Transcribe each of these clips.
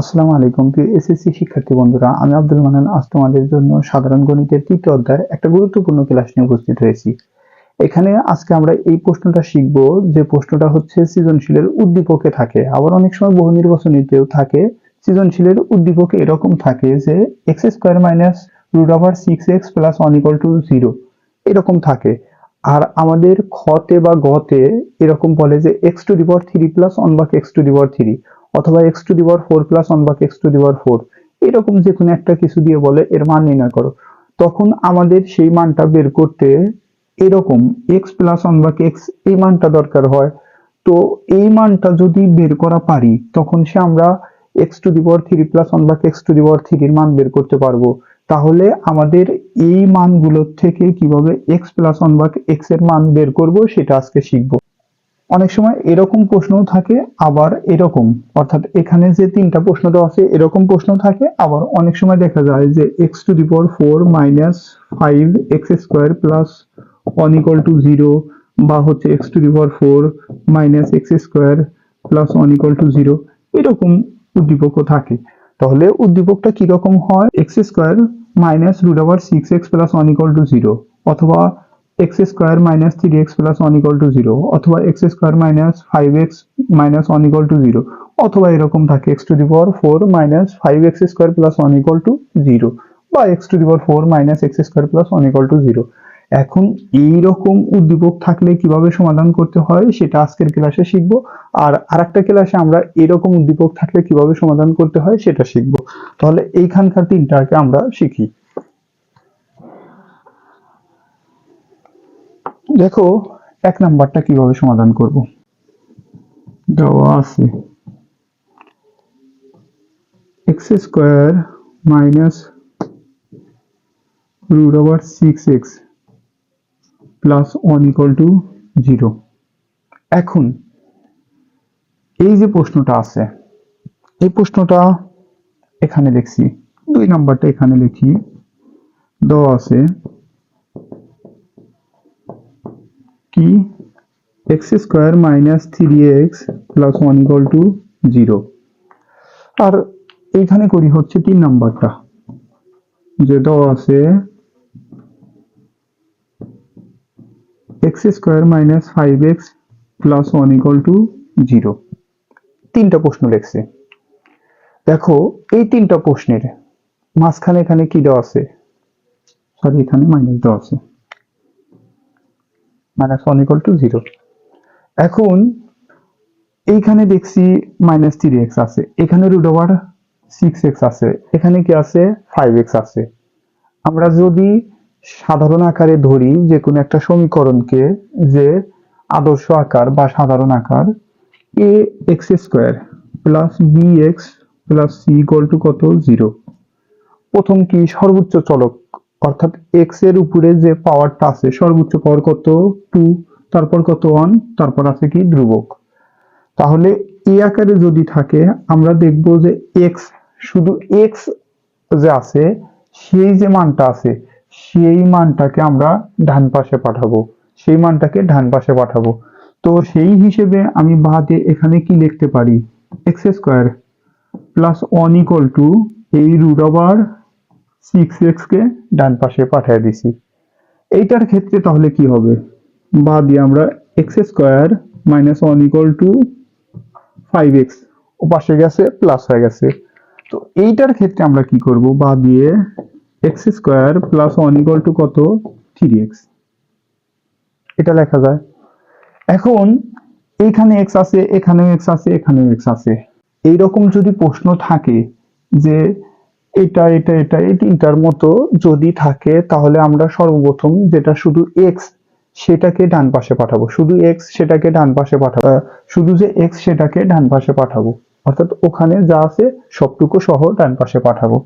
আসসালামু আলাইকুম, প্রিয় এসএসসি শিক্ষার্থী বন্ধুরা। আমি আব্দুল মানান আজ তোমাদের জন্য সাধারণ গণিতের তৃতীয় অধ্যায়ের একটা গুরুত্বপূর্ণ ক্লাস নিয়ে উপস্থিত হয়েছি। এখানে আজকে আমরা এই প্রশ্নটা শিখব, যে প্রশ্নটা হচ্ছে সৃজনশীলের উদ্দীপকে থাকে। আবার অনেক সময় বহু নির্বাচনীতেও থাকে, সৃজনশীলের উদ্দীপকে এরকম থাকে যে x square minus root over six x plus one equal to zero এরকম থাকে। আর আমাদের খতে বা গতে এরকম বলে যে x to power three plus one by x to power three অথবা x to the power four plus one by x to the power four এরকম যে কোনো একটা কিছু দিয়ে বলে, এর মান নির্ণয় করো। তখন আমাদের সেই মানটা বের করতে এরকম x plus one by x এই মানটা দরকার হয়। তো এই মানটা যদি বের করা পারি, তখন সে আমরা x to the power three plus one by x to the power থ্রির মান বের করতে পারব। তাহলে আমাদের এই মানগুলোর থেকে কীভাবে এক্স প্লাস ওয়ান বাক এক্সের মান বের করব, সেটা আজকে শিখব। অনেক সময় এরকম প্রশ্নও থাকে, আবার এরকম। অর্থাৎ এখানে যে তিনটা প্রশ্ন দেওয়া আছে, এরকম প্রশ্ন থাকে, আবার অনেক সময় দেখা যায় যে x to the power four minus five x square plus one equal to zero বা হচ্ছে x to the power four minus x square plus one equal to zero এরকম উদ্দীপকও থাকে। তাহলে উদ্দীপকটা কীরকম হয়? X square minus root over six x plus one equal to zero অথবা x square minus three x plus one equal to zero অথবা x square minus five x minus one equal to zero অথবা এরকম থাকে x to the power four minus five x square plus one equal to zero বা x to the power four minus x square plus one equal to zero এখন এইরকম উদ্দীপক থাকলে কীভাবে সমাধান করতে হয় সেটা আজকের ক্লাসে শিখব। আর আরেকটা ক্লাসে আমরা এরকম উদ্দীপক থাকলে কীভাবে সমাধান করতে হয় সেটা শিখব। তাহলে এইখানকার তিনটাকে আমরা শিখি। দেখো, এক নাম্বারটা কীভাবে সমাধান করব? দেওয়া আছে। X square minus root over six x plus one equal to zero এখন, এই যে প্রশ্নটা আছে, এই প্রশ্নটা এখানে লিখছি দুই নাম্বারটা এখানে লিখি, দেওয়া আছে কি? X square minus three x plus one equal to zero আর এইখানে করি হচ্ছে তিন নাম্বারটা। যে দেওয়া আছে x square minus five x plus one equal to zero তিনটা প্রশ্ন লিখছে। দেখো, এই তিনটা প্রশ্নের মাঝখানে এখানে কি দেওয়া আছে? সরি এখানে মাইনাস দেওয়া আছে। Minus one equal to zero এখন এইখানে দেখছি মাইনাস থ্রি এক্স আছে। এখানে রুট ওভার সিক্স এক্স আছে। এখানে কি আছে? ফাইভ এক্স আছে। আমরা যদি সাধারণ আকারে ধরি যে কোনো একটা সমীকরণকে যে আদর্শ আকার বা সাধারণ আকার a x square plus b x plus c equal to কত? জিরো প্রথম কি সর্বোচ্চ চলক অর্থাৎ এক্সের উপরে যে পাওয়ারটা আছে, সর্বোচ্চ পাওয়ার কত? টু তারপর কত? ওয়ান তারপর আছে কি? ধ্রুবক। তাহলে এই আকারে যদি থাকে, আমরা দেখব যে এক্স শুধু এক্স যে আছে, সেই যে মানটা আছে, সেই মানটাকে আমরা ডান পাশে পাঠাবো। সেই মানটাকে ডান পাশে পাঠাবো। তো সেই হিসেবে আমি বাদে এখানে কি লিখতে পারি? X square plus one equal to এই রুট ওভার সিক্স এক্স কে ডান পাশে পাঠিয়ে দিছি। এইটার ক্ষেত্রে তাহলে কি হবে? বা দিয়ে আমরা x square minus one equal to five x ও পাশে গেছে প্লাস হয়ে গেছে। তো এইটার ক্ষেত্রে আমরা কি করব? বা দিয়ে x square plus one equal to কত? থ্রি এক্স এটা লেখা যায়। এখন এইখানে এক্স আছে, এখানেও এক্স আছে, এখানেও এক্স আছে। এইরকম যদি প্রশ্ন থাকে যে এটা এটা এটা এই তিনটার মতো যদি থাকে, তাহলে আমরা সর্বপ্রথম যেটা শুধু এক্স সেটাকে ডান পাশে পাঠাবো। শুধু এক্স সেটাকে ডান পাশে পাঠাবো। শুধু যে এক্স সেটাকে ডান পাশে পাঠাবো। অর্থাৎ ওখানে যা আছে, সবটুকু সহ ডান পাশে পাঠাবো।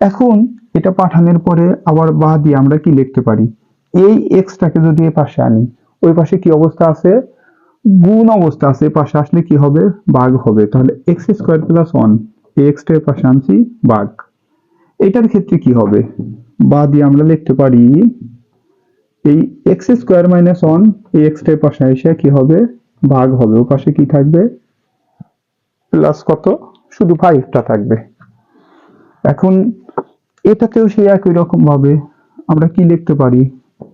এখন এটা পাঠানোর পরে আবার বা দিয়ে আমরা কি লিখতে পারি? এই এক্সটাকে যদি এ পাশে আনি, ওই পাশে কি অবস্থা আছে? গুণ অবস্থা আছে। পাশে আসলে কি হবে? বাঘ হবে। তাহলে এক্স স্কোয়ার প্লাস ওয়ান এক্সটা এর পাশে আনছি ভাগ এটার ক্ষেত্রে কি হবে? বা দিয়ে আমরা লিখতে পারি এই এক্স স্কোয়ার মাইনাস ওয়ান এই এক্সটার পাশে এসে কি হবে? ভাগ হবে। ও পাশে কি থাকবে? প্লাস কত? শুধু ফাইভটা থাকবে। এখন এটাতেও সেই একই রকম ভাবে আমরা কি লিখতে পারি?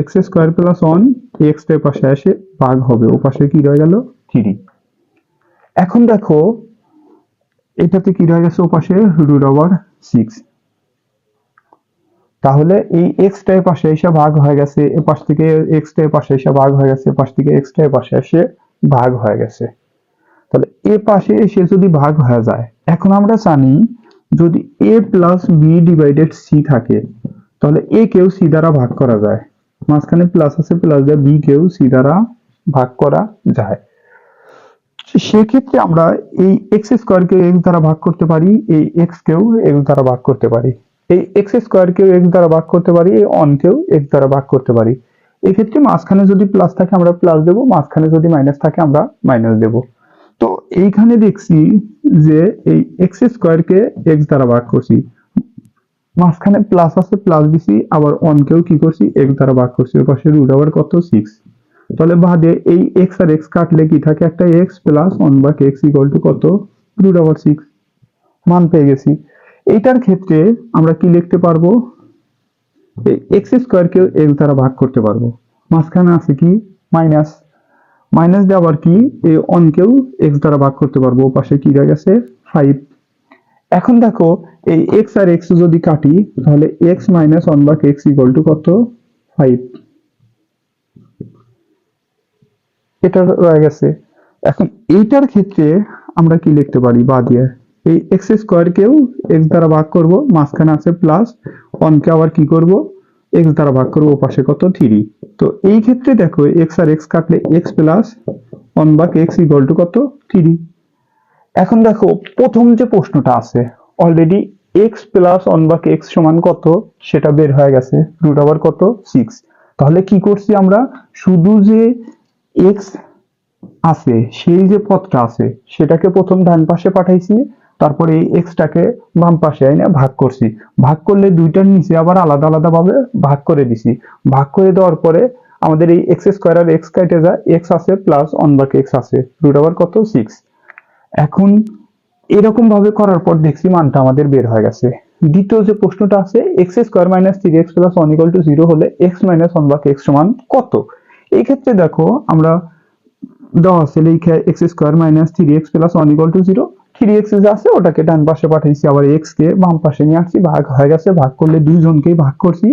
এক্স স্কোয়ার প্লাস ওয়ান এক্সের পাশে এসে ভাগ হবে। ও পাশে কি রয়ে গেল? থ্রি এখন দেখো, এটাতে কি রয়ে গেছে? ও পাশে রুট ওভার সিক্স তাহলে এই এক্স টার পাশে এসে ভাগ হয়ে গেছে, এ পাশ থেকে এক্স টার পাশে এসে ভাগ হয়ে গেছে পাশ থেকে এক্স টার পাশে এসে ভাগ হয়ে গেছে। তাহলে এ পাশে এসে যদি ভাগ হয়ে যায়, এখন আমরা জানি যদি a plus b divided c থাকে, তাহলে এ কেও সি দ্বারা ভাগ করা যায়। মাঝখানে প্লাস আছে প্লাস দিয়ে বি কেও সি দ্বারা ভাগ করা যায়। সেক্ষেত্রে আমরা এই এক্স স্কোয়ার কে এক্স দ্বারা ভাগ করতে পারি, এই এক্স কেও এক্স দ্বারা ভাগ করতে পারি। এই এক্স স্কোয়ার কেও এক্স দ্বারা ভাগ করতে পারি, এই অন কেও এক্স দ্বারা ভাগ করতে পারি। এক্ষেত্রে মাঝখানে যদি প্লাস থাকে আমরা প্লাস দেব, মাঝখানে যদি মাইনাস থাকে আমরা মাইনাস দেব। তো এইখানে দেখছি যে এই এক্স স্কোয়ার কে এক্স দ্বারা ভাগ করছি। মাঝখানে প্লাস আছে প্লাস দিছি, আবার অন কেও কি করছি এক্স দ্বারা ভাগ করছি। ওর পাশে রুট আবার কত? সিক্স তাহলে বাদে এই এক্স আর এক্স কাটলে কি থাকে? একটা এক্স প্লাস অন বা এক্স ইকুয়াল টু কত? রুট আবার সিক্স মান পেয়ে গেছি। এইটার ক্ষেত্রে আমরা কি লিখতে পারব? এক্স স্কোয়ার কেও এক্স দ্বারা ভাগ করতে পারব। মাঝখানে আছে কি? মাইনাস মাইনাস আবার কি? এই অন কেও এক্স দ্বারা ভাগ করতে পারব। পাশে কি রয়ে গেছে? ফাইভ এখন দেখো, এই এক্স আর এক্স যদি কাটি, তাহলে এক্স মাইনাস ওয়ান বা এক্স ইকুয়াল টু কত? ফাইভ এটা রয়ে গেছে। এখন এইটার ক্ষেত্রে আমরা কি লিখতে পারি? বা দিয়ে। এই এক্স স্কোয়ার কেও এক্স দ্বারা ভাগ করব, মাঝখানে আছে প্লাস ওয়ানকে আবার কি করব? এক্স দ্বারা ভাগ করব পাশে কত? থ্রি তো এই ক্ষেত্রে দেখো এক্স আর এক্স কাটলে x plus one by x equal to কত? থ্রি এখন দেখো, প্রথম যে প্রশ্নটা আছে already x plus one by x সমান কত? সেটা বের হয়ে গেছে রুট আবার কত? সিক্স তাহলে কি করছি আমরা? শুধু যে এক্স আছে, সেই যে পদটা আছে, সেটাকে প্রথম ডান পাশে পাঠাইছি তারপরে এই এক্সটাকে বাম পাশে এনে ভাগ করছি। ভাগ করলে দুইটার নিচে আবার আলাদা আলাদা ভাবে ভাগ করে দিছি। ভাগ করে দেওয়ার পরে আমাদের এই এক্স স্কোয়ার আর এক্স কেটে যায়। এক্স আছে প্লাস ওয়ান বাক এক্স আছে। রুট আবার কত? সিক্স এখন এরকম ভাবে করার পর দেখছি মানটা আমাদের বের হয়ে গেছে। দ্বিতীয় যে প্রশ্নটা আছে x square minus three x plus one equal to zero হলে x minus one by x সমান কত? এই ক্ষেত্রে দেখো, আমরা দেওয়া আছে লিখে x square minus three x plus one equal to zero three x আছে, ওটাকে ডান পাশে পাঠাইছি, আবার এক্স কে বাম পাশে নিয়ে আসছি, ভাগ হয়ে গেছে, ভাগ করলে দুইজনকেই ভাগ করছি।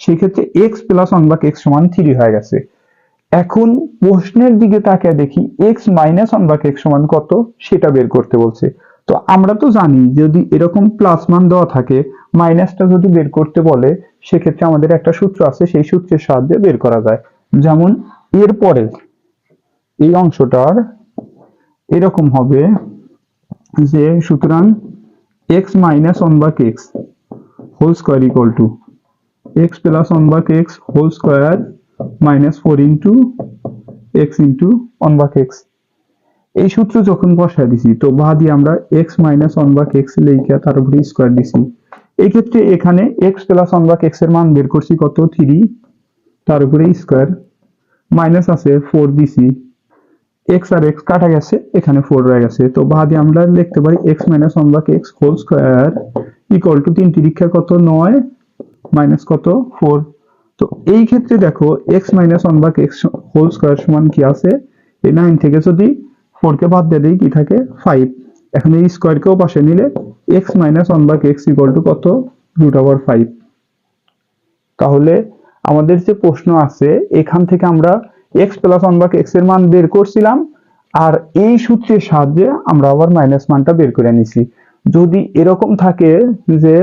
সেই ক্ষেত্রে x plus one by x সমান থ্রি হয়ে গেছে। এখন প্রশ্নের দিকে তাকিয়ে দেখি x minus one by x সমান কত, সেটা বের করতে বলছে। তো আমরা তো জানি, যদি এরকম প্লাস মান দেওয়া থাকে মাইনাসটা যদি বের করতে বলে, সেক্ষেত্রে আমাদের একটা সূত্র আছে, সেই সূত্রের সাহায্যে বের করা যায়। যেমন এরপরে এই অংশটার এরকম হবে যে সুতরাং x minus one by x whole square equal to x plus one by x whole square minus four into x into one by x এই সূত্র যখন বসায় দিছি, তো বা দিয়ে আমরা x minus one by x লেখা তার উপরে স্কোয়ার দিছি। এই ক্ষেত্রে এখানে এক্স প্লাস ওয়ান বাক এক্সের মান বের করছি কত? থ্রি তার উপরে স্কোয়ার মাইনাস আছে ফোর দিছি। এক্স আর এক্স কাটা গেছে, এখানে ফোর রয়ে গেছে। তো বাদে আমরা লিখতে পারি x minus one by x whole square equal to তিন তিরিক্ষা কত? নয় মাইনাস কত? ফোর তো এই ক্ষেত্রে দেখো x minus one by x whole square সমান কি আছে? এই নাইন থেকে যদি ফোর কে বাদ দিয়ে দিই, কি থাকে? ফাইভ এখন এই স্কোয়ার কেও পাশে নিলে x minus one by x equal to কত? রুট ওভার ফাইভ তাহলে আমাদের যে প্রশ্ন আছে, এখান থেকে আমরা এক্স প্লাস ওয়ান বাক এক্সের মান বের করছিলাম, আর এই সূত্রের সাহায্যে আমরা আবার মাইনাস মানটা বের করে নিছি। যদি এরকম থাকে যে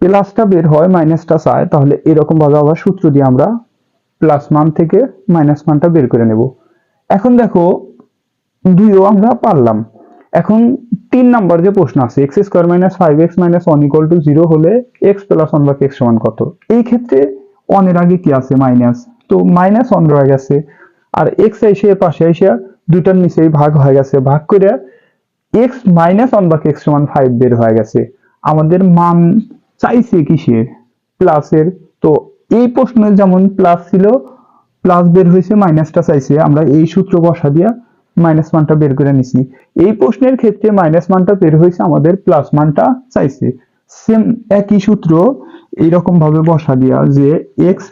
প্লাসটা বের হয় মাইনাসটা চায়, তাহলে এরকম ভাবে আবার সূত্র দিয়ে আমরা প্লাস মান থেকে মাইনাস মানটা বের করে নেব। এখন দেখো, দুইও আমরা পারলাম। এখন তিন নাম্বার যে প্রশ্ন আছে x square minus five x minus one equal to zero হলে এক্স প্লাস ওয়ান বা এক্স সমান কত? এই ক্ষেত্রে ওয়ানের আগে কি আছে? মাইনাস তো মাইনাস ওয়ান রয়ে গেছে। আর এক্স এসে পাশে এসে দুইটার নিচেই ভাগ হয়ে গেছে। ভাগ করে x minus one by x সমান ফাইভ বের হয়ে গেছে। আমাদের মান চাইছে কিসের? প্লাসের তো এই প্রশ্নের যেমন প্লাস ছিল প্লাস বের হয়েছে মাইনাসটা চাইছে। আমরা এই সূত্র বসা দিয়া মাইনাস মানটা বের করে নিছি। এই প্রশ্নের ক্ষেত্রে মাইনাস মানটা বের হয়েছে, আমাদের প্লাস মানটা চাইছে। সেম একই সূত্র এইরকম ভাবে বসা দিয়া যে x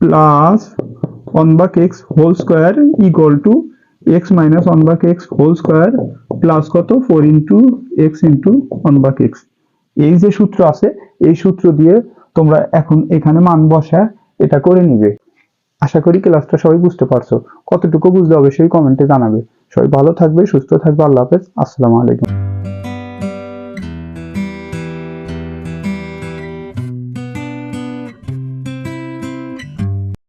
plus one by x whole square equal to x minus one by x whole square plus কত? Four into x into one by এই যে সূত্র আছে, এই সূত্র দিয়ে তোমরা এখন এখানে মান বসা এটা করে নিবে। আশা করি ক্লাসটা সবাই বুঝতে পারছ। কতটুকু বুঝলে অবশ্যই কমেন্টে জানাবে। সবাই ভালো থাকবে, সুস্থ থাকবে, আল্লাহ হাফেজ। আসসালামু আলাইকুম।